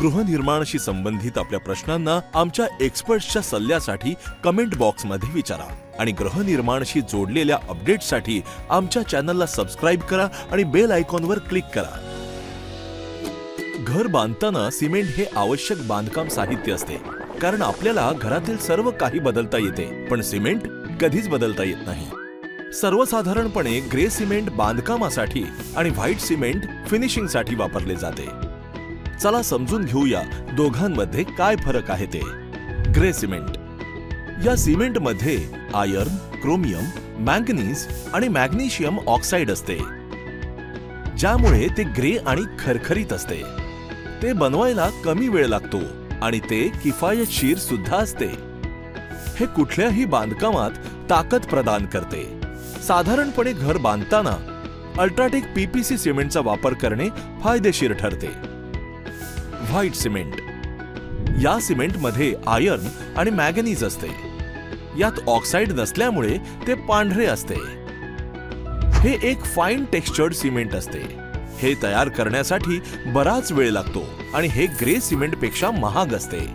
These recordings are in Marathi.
गृहनिर्माणाशी संबंधित आपल्या प्रश्नांना आमच्या एक्सपर्ट्सच्या सल्ल्यासाठी कमेंट बॉक्समध्ये विचारा आणि गृहनिर्माणाशी जोडलेल्या अपडेट्ससाठी आमच्या चॅनलला सबस्क्राईब करा आणि बेल आयकॉनवर क्लिक करा. घर बांधताना सिमेंट हे आवश्यक बांधकाम साहित्य असते कारण आपल्याला घरातील सर्व काही बदलता येते पण सिमेंट कधीच बदलता येत नाही. सर्वसाधारणपणे ग्रे सिमेंट बांधकामासाठी आणि व्हाईट सिमेंट फिनिशिंगसाठी वापरले जाते. चला समजून घेऊया दोघांमध्ये काय फरक आहे ते. Grey cement. या सिमेंटमध्ये आयर्न क्रोमियम मॅंगनीज आणि मॅग्नेशियम ऑक्साईड असते. ज्यामुळे ते ग्रे आणि खरखरीत असते. ते बनवायला कमी वेळ लागतो आणि ते किफायतशीर सुद्धा असते. हे कुठल्याही बांधकामात ताकद प्रदान करते. साधारणपणे घर बांधताना अल्ट्राटेक पीपीसी सिमेंटचा वापर करणे फायदेशीर ठरते. White cement. या सिमेंटमध्ये आयर्न आणि मॅगनीज असते. यात ऑक्साईड नसल्यामुळे ते पांढरे असते. हे एक फाईन टेक्स्चर्ड सिमेंट असते. हे तयार करण्यासाठी बराच वेळ लागतो आणि हे ग्रे सिमेंटपेक्षा महाग असते.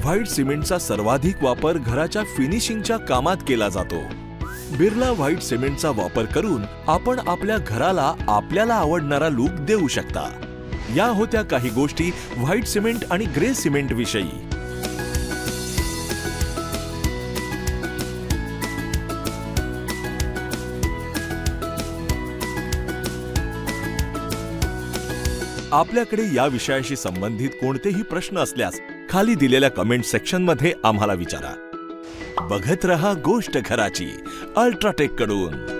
व्हाईट सिमेंटचा सर्वाधिक वापर घराच्या फिनिशिंगच्या कामात केला जातो. बिर्ला व्हाईट सिमेंटचा वापर करून आपण आपल्या घराला आपल्याला आवडणारा लुक देऊ शकता. या होत्या काही गोष्टी व्हाईट सिमेंट आणि ग्रे सिमेंट विषयी. आपल्याकडे या विषयाशी संबंधित कोणतेही प्रश्न असल्यास खाली दिलेल्या कमेंट सेक्शनमध्ये आम्हाला विचारा. बघत रहा गोष्ट घराची. अल्ट्राटेककडून.